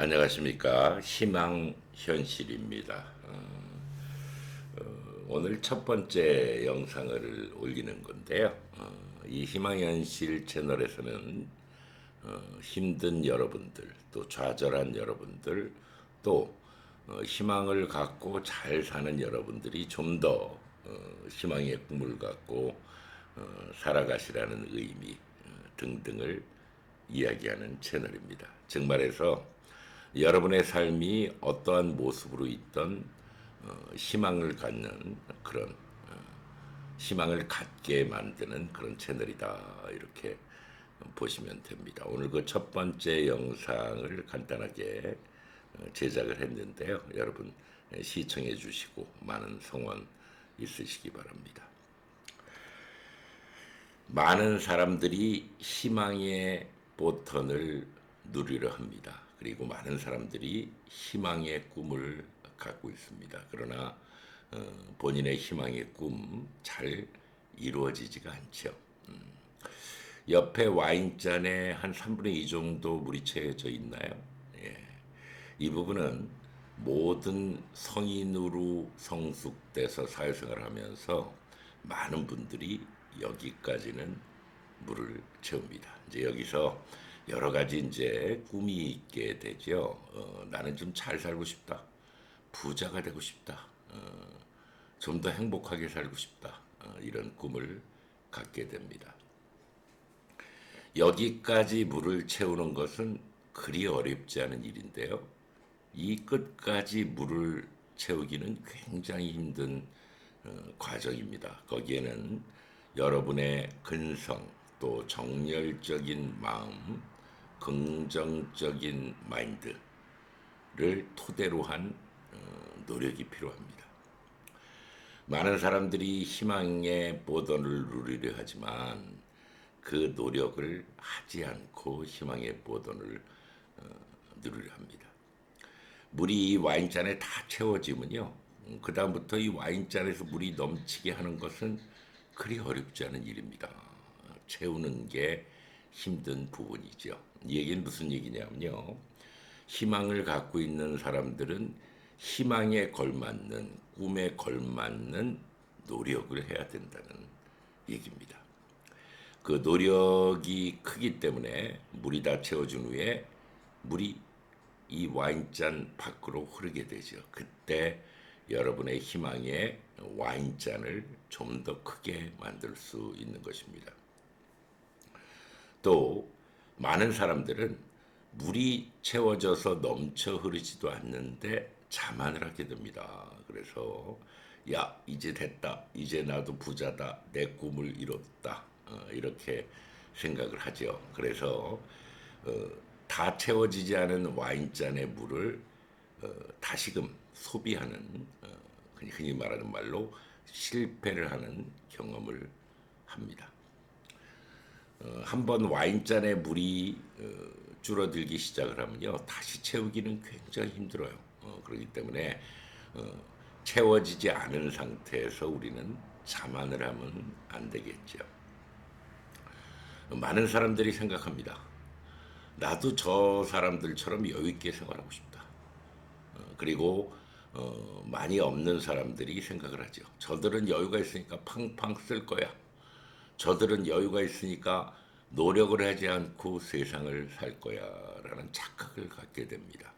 안녕하십니까 희망 현실입니다. 어, 어, 오늘 첫 번째 영상을 올리는 건데요. 어, 이 희망 현실 채널에서는 어, 힘든 여러분들 또 좌절한 여러분들 또 어, 희망을 갖고 잘 사는 여러분들이 좀더 어, 희망의 꿈을 갖고 어, 살아가시라는 의미 어, 등등을 이야기하는 채널입니다. 즉 말해서 여러분의 삶이 어떠한 모습으로 있던 어, 희망을 갖는 그런 어, 희망을 갖게 만드는 그런 채널이다 이렇게 보시면 됩니다. 오늘 그 첫 번째 영상을 간단하게 어, 제작을 했는데요. 여러분 시청해 주시고 많은 성원 있으시기 바랍니다. 많은 사람들이 희망의 버튼을 누리려 합니다. 그리고 많은 사람들이 희망의 꿈을 갖고 있습니다. 그러나 어, 본인의 희망의 꿈 잘 이루어지지가 않죠. 음. 옆에 와인잔에 한 3분의 2 정도 물이 채워져 있나요? 예. 이 부분은 모든 성인으로 성숙돼서 사회생활을 하면서 많은 분들이 여기까지는 물을 채웁니다. 이제 여기서 여러 가지 이제 꿈이 있게 되죠. 어, 나는 좀 잘 살고 싶다. 부자가 되고 싶다. 어, 좀 더 행복하게 살고 싶다. 어, 이런 꿈을 갖게 됩니다. 여기까지 물을 채우는 것은 그리 어렵지 않은 일인데요. 이 끝까지 물을 채우기는 굉장히 힘든 어, 과정입니다. 거기에는 여러분의 근성 또 정열적인 마음, 긍정적인 마인드를 토대로 한 어, 노력이 필요합니다. 많은 사람들이 희망의 보던을 누리려 하지만 그 노력을 하지 않고 희망의 보던을 어, 누리려 합니다. 물이 이 와인잔에 다 채워지면요. 그 다음부터 이 와인잔에서 물이 넘치게 하는 것은 그리 어렵지 않은 일입니다. 채우는 게 힘든 부분이죠. 이 얘기는 무슨 얘기냐면요. 희망을 갖고 있는 사람들은 희망에 걸맞는, 꿈에 걸맞는 노력을 해야 된다는 얘기입니다. 그 노력이 크기 때문에 물이 다 채워진 후에 물이 이 와인잔 밖으로 흐르게 되죠. 그때 여러분의 희망의 와인잔을 좀 더 크게 만들 수 있는 것입니다. 또 많은 사람들은 물이 채워져서 넘쳐 흐르지도 않는데 자만을 하게 됩니다. 그래서 야 이제 됐다. 이제 나도 부자다. 내 꿈을 이뤘다. 어, 이렇게 생각을 하죠. 그래서 어, 다 채워지지 않은 와인잔의 물을 어, 다시금 소비하는 어, 흔히 말하는 말로 실패를 하는 경험을 합니다. 어, 한번 와인잔에 물이 어, 줄어들기 시작을 하면요 다시 채우기는 굉장히 힘들어요. 어, 그렇기 때문에 어, 채워지지 않은 상태에서 우리는 자만을 하면 안 되겠죠. 많은 사람들이 생각합니다. 나도 저 사람들처럼 여유 있게 생활하고 싶다. 어, 그리고 어, 많이 없는 사람들이 생각을 하죠. 저들은 여유가 있으니까 팡팡 쓸 거야. 저들은 여유가 있으니까 노력을 하지 않고 세상을 살 거야 라는 착각을 갖게 됩니다.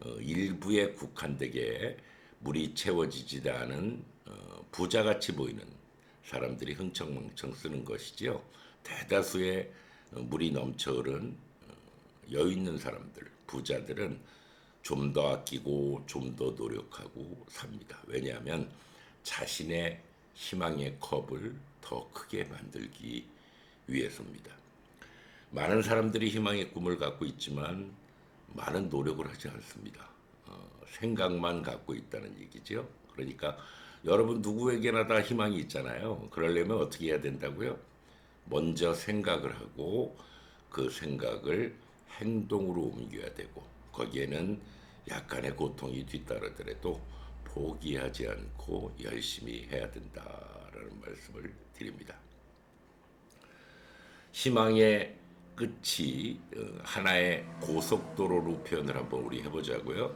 어, 일부에 국한되게 물이 채워지지 않은 어, 부자같이 보이는 사람들이 흥청망청 쓰는 것이지요. 대다수의 어, 물이 넘쳐 흐른 어, 여유 있는 사람들, 부자들은 좀 더 아끼고 좀 더 노력하고 삽니다. 왜냐하면 자신의 희망의 컵을 더 크게 만들기 위해서입니다. 많은 사람들이 희망의 꿈을 갖고 있지만 많은 노력을 하지 않습니다. 어, 생각만 갖고 있다는 얘기죠. 그러니까 여러분 누구에게나 다 희망이 있잖아요. 그러려면 어떻게 해야 된다고요? 먼저 생각을 하고 그 생각을 행동으로 옮겨야 되고 거기에는 약간의 고통이 뒤따르더라도 포기하지 않고 열심히 해야 된다라는 말씀을 드립니다. 희망의 끝이 어, 하나의 고속도로로 표현을 한번 우리 해보자고요.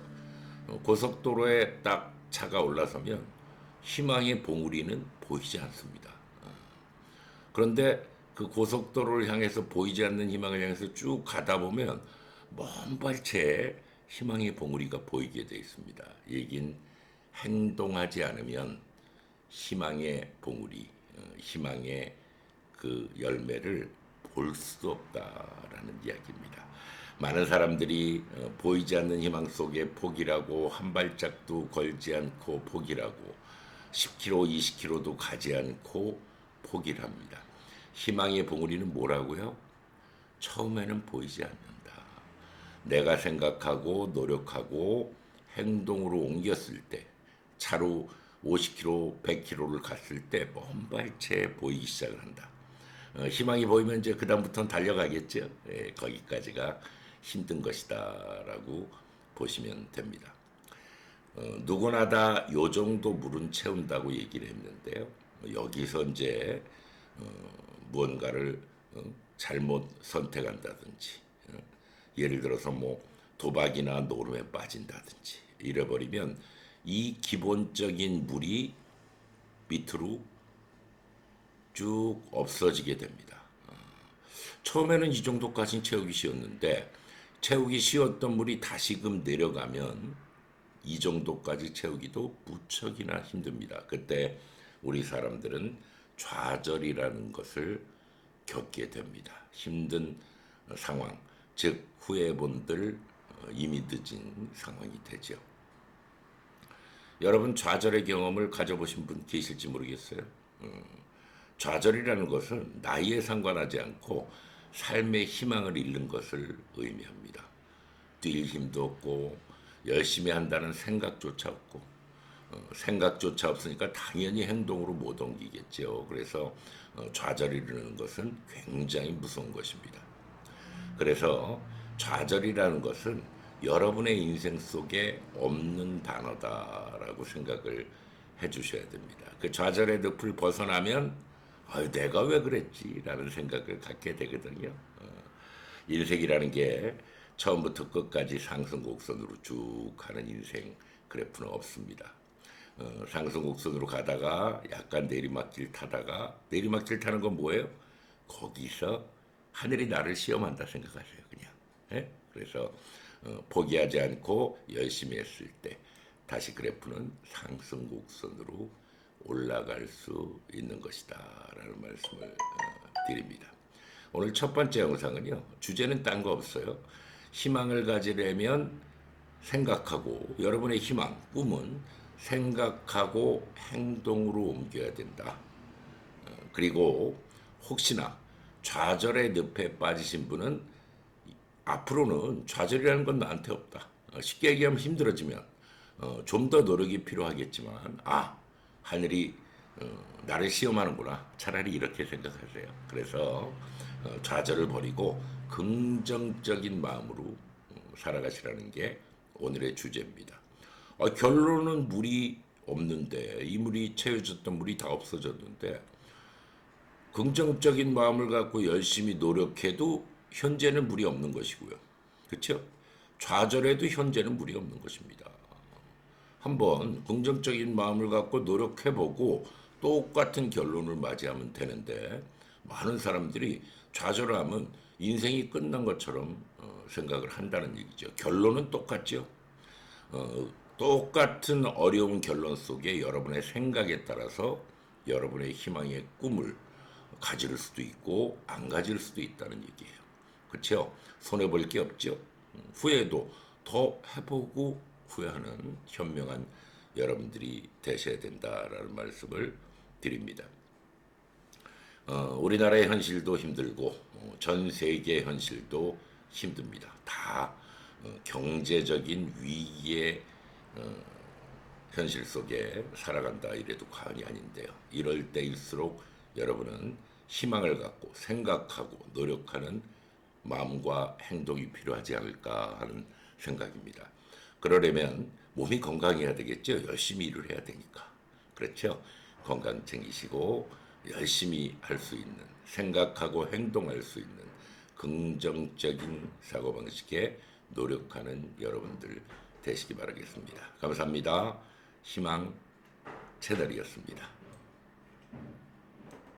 어, 고속도로에 딱 차가 올라서면 희망의 봉우리는 보이지 않습니다. 어. 그런데 그 고속도로를 향해서 보이지 않는 희망을 향해서 쭉 가다 보면 먼 발치에 희망의 봉우리가 보이게 돼 있습니다. 얘긴 행동하지 않으면 희망의 봉우리, 어, 희망의 그 열매를 볼 수도 없다라는 이야기입니다. 많은 사람들이 어, 보이지 않는 희망 속에 포기라고 한 발짝도 걸지 않고 포기라고 10km, 20km도 가지 않고 포기를 합니다. 희망의 봉우리는 뭐라고요? 처음에는 보이지 않는다. 내가 생각하고 노력하고 행동으로 옮겼을 때 차로 50km, 100km를 갔을 때 먼 발치에 보이기 시작을 한다. 어, 희망이 보이면 이제 그다음부터는 달려가겠죠. 예, 거기까지가 힘든 것이다라고 보시면 됩니다. 어, 누구나 다 요 정도 물은 채운다고 얘기를 했는데요. 여기서 이제 어, 무언가를 어, 잘못 선택한다든지 어, 예를 들어서 뭐 도박이나 노름에 빠진다든지 이래버리면 이 기본적인 물이 밑으로 쭉 없어지게 됩니다. 어, 처음에는 이 정도까지는 채우기 쉬웠는데 채우기 쉬웠던 물이 다시금 내려가면 이 정도까지 채우기도 무척이나 힘듭니다. 그때 우리 사람들은 좌절이라는 것을 겪게 됩니다. 힘든 상황, 즉 후회본들 어, 이미 늦은 상황이 되죠. 여러분 좌절의 경험을 가져보신 분 계실지 모르겠어요. 음, 좌절이라는 것은 나이에 상관하지 않고 삶의 희망을 잃는 것을 의미합니다. 뛸 힘도 없고 열심히 한다는 생각조차 없고 어, 생각조차 없으니까 당연히 행동으로 못 옮기겠죠. 그래서 어, 좌절이라는 것은 굉장히 무서운 것입니다. 그래서 좌절이라는 것은 여러분의 인생 속에 없는 단어다라고 생각을 해 주셔야 됩니다. 그 좌절의 늪을 벗어나면 아유, 내가 왜 그랬지라는 생각을 갖게 되거든요. 어, 인생이라는 게 처음부터 끝까지 상승 곡선으로 쭉 가는 인생 그래프는 없습니다. 어, 상승 곡선으로 가다가 약간 내리막길 타다가 내리막길 타는 건 뭐예요? 거기서 하늘이 나를 시험한다 생각하세요, 그냥. 예? 그래서 어, 포기하지 않고 열심히 했을 때 다시 그래프는 상승 곡선으로 올라갈 수 있는 것이다 라는 말씀을 어, 드립니다. 오늘 첫 번째 영상은요. 주제는 딴 거 없어요. 희망을 가지려면 생각하고 여러분의 희망, 꿈은 생각하고 행동으로 옮겨야 된다. 어, 그리고 혹시나 좌절의 늪에 빠지신 분은 앞으로는 좌절이라는 건 나한테 없다. 어, 쉽게 얘기하면 힘들어지면 어, 좀 더 노력이 필요하겠지만 아 하늘이 어, 나를 시험하는구나. 차라리 이렇게 생각하세요. 그래서 어, 좌절을 버리고 긍정적인 마음으로 어, 살아가시라는 게 오늘의 주제입니다. 어, 결론은 물이 없는데 이 물이 채워졌던 물이 다 없어졌는데 긍정적인 마음을 갖고 열심히 노력해도 현재는 물이 없는 것이고요. 그렇죠? 좌절해도 현재는 물이 없는 것입니다. 한번 긍정적인 마음을 갖고 노력해보고 똑같은 결론을 맞이하면 되는데 많은 사람들이 좌절하면 인생이 끝난 것처럼 어, 생각을 한다는 얘기죠. 결론은 똑같죠. 어, 똑같은 어려운 결론 속에 여러분의 생각에 따라서 여러분의 희망의 꿈을 가질 수도 있고 안 가질 수도 있다는 얘기예요. 그렇죠? 손해 볼 게 없죠. 음, 후회도 더 해보고 후회하는 현명한 여러분들이 되셔야 된다라는 말씀을 드립니다. 어, 우리나라의 현실도 힘들고 어, 전 세계 현실도 힘듭니다. 다 어, 경제적인 위기의 어, 현실 속에 살아간다 이래도 과언이 아닌데요. 이럴 때일수록 여러분은 희망을 갖고 생각하고 노력하는 마음과 행동이 필요하지 않을까 하는 생각입니다. 그러려면 몸이 건강해야 되겠죠. 열심히 일을 해야 되니까. 그렇죠. 건강 챙기시고 열심히 할 수 있는 생각하고 행동할 수 있는 긍정적인 사고방식에 노력하는 여러분들 되시기 바라겠습니다. 감사합니다. 희망 채널이었습니다.